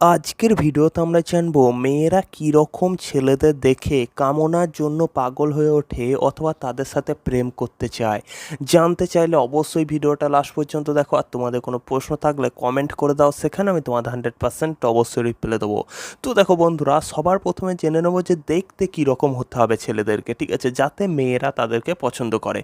আজকের ভিডিওতে আমরা জানব মেয়েরা কীরকম ছেলেদের দেখে কামনার জন্য পাগল হয়ে ওঠে অথবা তাদের সাথে প্রেম করতে চায়। জানতে চাইলে অবশ্যই ভিডিওটা লাস্ট পর্যন্ত দেখো। আর তোমাদের কোনো প্রশ্ন থাকলে কমেন্ট করে দাও। সেখানে আমি তোমাদের হান্ড্রেড পার্সেন্ট অবশ্যই রিপ্লাই দেবো। তো দেখো বন্ধুরা, সবার প্রথমে জেনে নেব যে দেখতে কীরকম হতে হবে ছেলেদেরকে, ঠিক আছে? যাতে মেয়েরা তাদেরকে পছন্দ করে।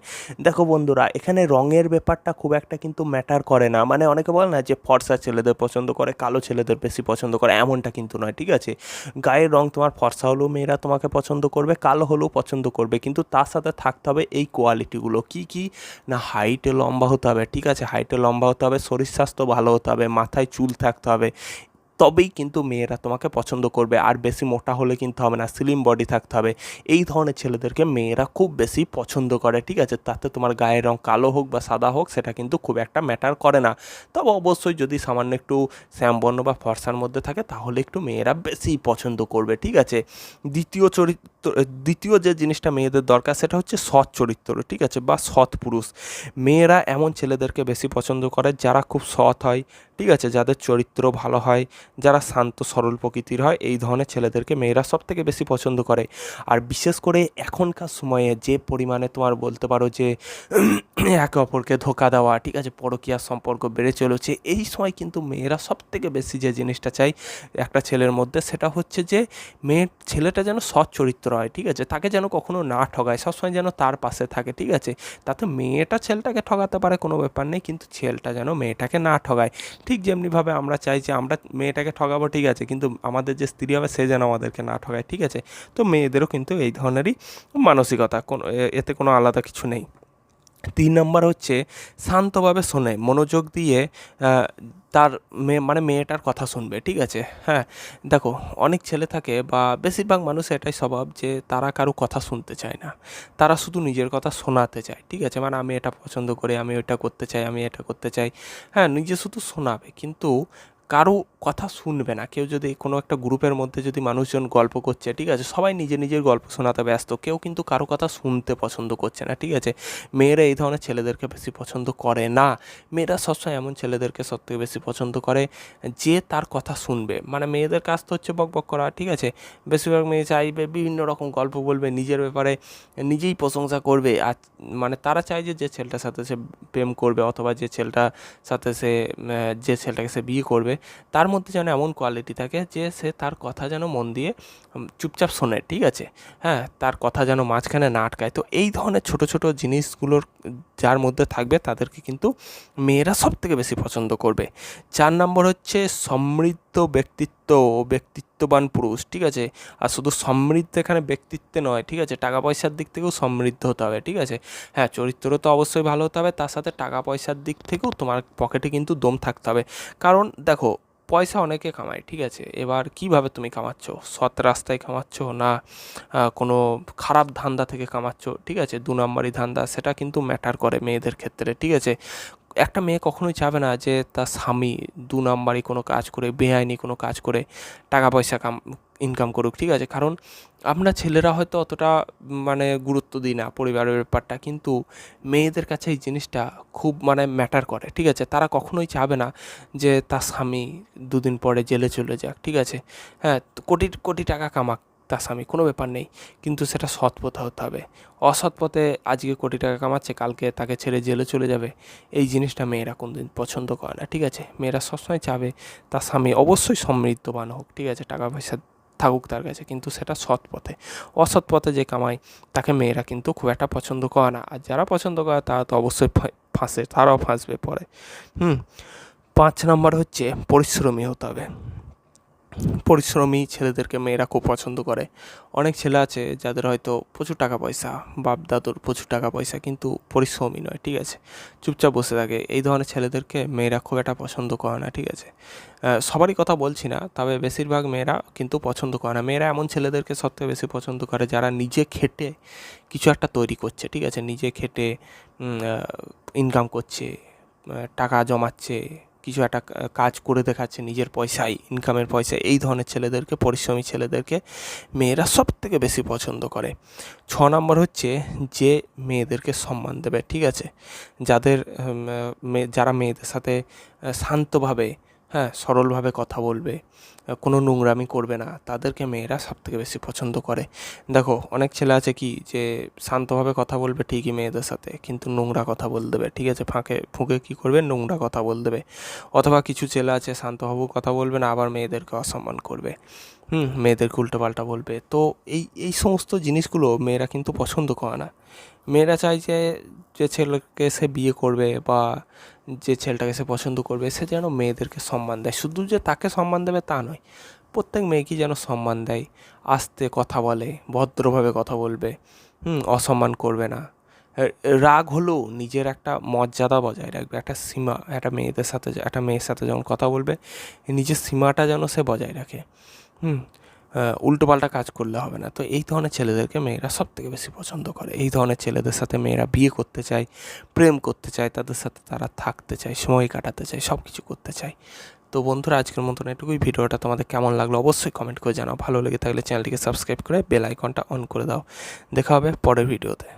দেখো বন্ধুরা, এখানে রঙের ব্যাপারটা খুব একটা কিন্তু ম্যাটার করে না। মানে অনেকে বলে না যে ফর্সা ছেলেদের পছন্দ করে, কালো ছেলেদের বেশি পছন্দ করে, এমনটা কিন্তু নয়, ঠিক আছে? গায়ের রং তোমার ফর্সা হলেও মেয়েরা তোমাকে পছন্দ করবে, কালো হলেও পছন্দ করবে, কিন্তু তার সাথে থাকতে হবে এই কোয়ালিটিগুলো। কি কি? না, হাইটে লম্বা হতে হবে, ঠিক আছে? হাইটে লম্বা হতে হবে, শরীর স্বাস্থ্য ভালো হতে হবে, মাথায় চুল থাকতে হবে। তবেই কিন্তু মেয়েরা তোমাকে পছন্দ করবে। আর বেশি মোটা হলে কিন্তু হবে না স্লিম বডি থাকতে হবে। এই ধরনের ছেলেদেরকে মেয়েরা খুব বেশি পছন্দ করে, ঠিক আছে? তাতে তোমার গায়ের রং কালো হোক বা সাদা হোক, সেটা কিন্তু খুব একটা ম্যাটার করে না। তবে অবশ্যই যদি সামান্য একটু শ্যামবর্ণ বা ফর্সার মধ্যে থাকে, তাহলে একটু মেয়েরা বেশি পছন্দ করবে, ঠিক আছে? দ্বিতীয় চরিত্র, দ্বিতীয় যে জিনিসটা মেয়েদের দরকার, সেটা হচ্ছে সৎ চরিত্র, ঠিক আছে? বা সৎ পুরুষ। মেয়েরা এমন ছেলেদেরকে বেশি পছন্দ করে যারা খুব সৎ হয় ঠিক আছে, যাদের চরিত্র ভালো হয়, যারা শান্ত, সরল প্রকৃতির হয়, এই ধরনের ছেলেদেরকে মেয়েরা সব থেকে বেশি পছন্দ করে। আর বিশেষ করে এখনকার সময়ে যে পরিমাণে তোমার বলতে পারো যে একে অপরকে ধোকা দেওয়া, ঠিক আছে, পরকীয়ার সম্পর্ক বেড়ে চলেছে, এই সময় কিন্তু মেয়েরা সব থেকে বেশি যে জিনিসটা চাই একটা ছেলের মধ্যে, সেটা হচ্ছে যে মেয়ের ছেলেটা যেন সৎ চরিত্র হয়, ঠিক আছে, তাকে যেন কখনো না ঠগায়, সবসময় যেন তার পাশে থাকে, ঠিক আছে, তাতে মেয়েটা ছেলেটাকে ঠগাতে পারে কোনো ব্যাপার নেই, কিন্তু ছেলেটা যেন মেয়েটাকে না ঠগায়। ঠিক যেমনিভাবে আমরা চাই যে আমরা মেয়েটাকে ঠগাবো ঠিক আছে, কিন্তু আমাদের যে স্ত্রী হবে সে যেন আমাদেরকে না ঠগায়, ঠিক আছে? তো মেয়েদেরও কিন্তু এই ধরনেরই মানসিকতা, কোনো এতে কোনো আলাদা কিছু নেই। তিন নম্বর হচ্ছে শান্তভাবে শোনে, মনোযোগ দিয়ে তার মেয়ে মানে মেয়েটার কথা শুনবে, ঠিক আছে? হ্যাঁ দেখো, অনেক ছেলে থাকে বা বেশিরভাগ মানুষ এটাই স্বভাব যে তারা কারও কথা শুনতে চায় না। তারা শুধু নিজের কথা শোনাতে চায়, ঠিক আছে? মানে আমি এটা পছন্দ করি, আমি ওটা করতে চাই, আমি এটা করতে চাই। হ্যাঁ নিজে শুধু শোনাবে, কিন্তু কারও কথা শুনবে না। কেউ যদি কোনো একটা গ্রুপের মধ্যে যদি মানুষজন গল্প করছে, ঠিক আছে? সবাই নিজে নিজের গল্প শোনাতে ব্যস্ত। কেউ কিন্তু কারও কথা শুনতে পছন্দ করছে না, ঠিক আছে? মেয়েরা এই ধরনের ছেলেদেরকে বেশি পছন্দ করে না। মেয়েরা সবসময় এমন ছেলেদেরকে সবথেকে বেশি পছন্দ করে যে তার কথা শুনবে। মানে মেয়েদের কাজ তো হচ্ছে বক বক করা, ঠিক আছে? বেশিরভাগ মেয়ে চাইবে বিভিন্ন রকম গল্প বলবে, নিজের ব্যাপারে নিজেই প্রশংসা করবে। আর মানে তারা চায় যে যে ছেলেটার সাথে সে প্রেম করবে, অথবা যে ছেলেটার সাথে সে যে ছেলেটাকে সে বিয়ে করবে তার মধ্যে যেন এমন কোয়ালিটি থাকে যে সে তার কথা যেন মন দিয়ে চুপচাপ শোনে, ঠিক আছে? হ্যাঁ তার কথা যেন মাঝখানে না আটকায়। তো এই ধরনের ছোট ছোট জিনিসগুলোর, যার মধ্যে থাকবে তাদেরকে কিন্তু মেয়েরা সব থেকে বেশি পছন্দ করবে। চার নম্বর হচ্ছে সমৃদ্ধ ব্যক্তিত্ব ও ব্যক্তিত্ববান পুরুষ, ঠিক আছে? আর শুধু সমৃদ্ধ এখানে ব্যক্তিত্বে নয়, ঠিক আছে? টাকা পয়সার দিক থেকেও সমৃদ্ধ হতে হবে, ঠিক আছে? হ্যাঁ চরিত্র তো অবশ্যই ভালো হতে হবে, তার সাথে টাকা পয়সার দিক থেকেও তোমার পকেটে কিন্তু দম থাকতে হবে। কারণ দেখো, পয়সা অনেকে কামায়, ঠিক আছে? এবার কীভাবে তুমি কামাচ্ছ? সৎ রাস্তায় কামাচ্ছ না কোনো খারাপ ধান্দা থেকে কামাচ্ছ, ঠিক আছে? দু নম্বরই ধান্দা, সেটা কিন্তু ম্যাটার করে মেয়েদের ক্ষেত্রে, ঠিক আছে? একটা মেয়ে কখনোই চাবে না যে তার স্বামী দু নম্বরই কোনো কাজ করে, বেআইনি কোনো কাজ করে, টাকা পয়সা কাম ইনকাম করুক, ঠিক আছে? কারণ আমরা ছেলেরা হয়তো অতটা মানে গুরুত্ব দিই না পরিবারের ব্যাপারটা, কিন্তু মেয়েদের কাছে এই জিনিসটা খুব মানে ম্যাটার করে, ঠিক আছে? তারা কখনোই চাবে না যে তার স্বামী দুদিন পরে জেলে চলে যাক, ঠিক আছে? হ্যাঁ কোটি কোটি টাকা কামাক তার স্বামী কোনো ব্যাপার নেই। কিন্তু সেটা সৎ পথে হতে হবে। অসৎ পথে আজকে কোটি টাকা কামাচ্ছে, কালকে তাকে ছেড়ে জেলে চলে যাবে। এই জিনিসটা মেয়েরা কোনদিন পছন্দ করে না, ঠিক আছে? মেয়েরা সবসময় চাবে তার স্বামী অবশ্যই সমৃদ্ধবান হোক, ঠিক আছে? টাকা পয়সা থাকুক তার কাছে, কিন্তু সেটা সৎ পথে। অসৎ পথে যে কামায়, তাকে মেয়েরা কিন্তু খুব একটা পছন্দ করে না। আর যারা পছন্দ করে, তারা তো অবশ্যই ফাঁসে, তারাও ফাঁসবে পরে। হুম, পাঁচ নম্বর হচ্ছে পরিশ্রমী হতে হবে। পরিশ্রমী ছেলেদেরকে মেয়েরা খুব পছন্দ করে। অনেক ছেলে আছে যাদের হয়তো প্রচুর টাকা পয়সা বাপ দাদুর প্রচুর টাকা পয়সা কিন্তু পরিশ্রমী নয়, ঠিক আছে? চুপচাপ বসে থাকে। এই ধরনের ছেলেদেরকে মেয়েরা খুব একটা পছন্দ করে না, ঠিক আছে? সবারই কথা বলছি না, তবে বেশিরভাগ মেয়েরা কিন্তু পছন্দ করে না। মেয়েরা এমন ছেলেদেরকে সবথেকে বেশি পছন্দ করে যারা নিজে খেটে কিছু একটা তৈরি করছে, ঠিক আছে? নিজে খেটে ইনকাম করছে টাকা জমাচ্ছে কিছু একটা কাজ করে দেখাচ্ছে নিজের পয়সায় ইনকামের পয়সায়। এই ধরনের ছেলেদেরকে, পরিশ্রমী ছেলেদেরকে মেয়েরা সব থেকে বেশি পছন্দ করে। ছ নম্বর হচ্ছে যে মেয়েদেরকে সম্মান দেবে, ঠিক আছে? যাদের যারা মেয়েদের সাথে শান্তভাবে হ্যাঁ সরলভাবে কথা বলবে। কোনো নোংরামি করবে না। তাদেরকে মেয়েরা সব থেকে বেশি পছন্দ করে। দেখো, অনেক ছেলে আছে কি যে শান্তভাবে কথা বলবে ঠিকই মেয়েদের সাথে, কিন্তু নোংরা কথা বল দেবে, ঠিক আছে? ফাঁকে, ফুঁকে কী করবে? নোংরা কথা বল দেবে। অথবা কিছু ছেলে আছে শান্তভাবেও কথা বলবে না, আবার মেয়েদেরকে অসম্মান করবে। হুম মেয়েদেরকে উল্টোপাল্টা বলবে। তো এই এই সমস্ত জিনিসগুলো মেয়েরা কিন্তু পছন্দ করে না। মেয়েরা চায় যে যে ছেলেকে সে বিয়ে করবে বা যে ছেলেটাকে সে পছন্দ করবে, সে যেন মেয়েদেরকে সম্মান দেয়। শুধু যে তাকে সম্মান দেবে তা নয়, প্রত্যেক মেয়েকেই যেন সম্মান দেয়। আস্তে কথা বলে, ভদ্রভাবে কথা বলবে, হুম, অসম্মান করবে না। রাগ হলেও নিজের একটা মর্যাদা বজায় রাখবে, একটা সীমা, একটা মেয়েদের সাথে, একটা মেয়ের সাথে যখন কথা বলবে, নিজের সীমাটা যেন সে বজায় রাখে। হুম উল্টোপাল্টা কাজ করলে হবে না। তো এই ধরনের ছেলেদেরকে মেয়েরা সব থেকে বেশি পছন্দ করে। এই ধরনের ছেলেদের সাথে মেয়েরা বিয়ে করতে চায়, প্রেম করতে চায়, তাদের সাথে তারা থাকতে চায়, সময় কাটাতে চায় সব কিছু করতে চায়। তো বন্ধুরা, আজকের মতন এটুকুই। ভিডিওটা তোমাদের কেমন লাগল অবশ্যই কমেন্ট করে জানাও। ভালো লেগে থাকলে চ্যানেলটিকে সাবস্ক্রাইব করে বেল আইকনটা অন করে দাও। দেখা হবে পরের ভিডিওতে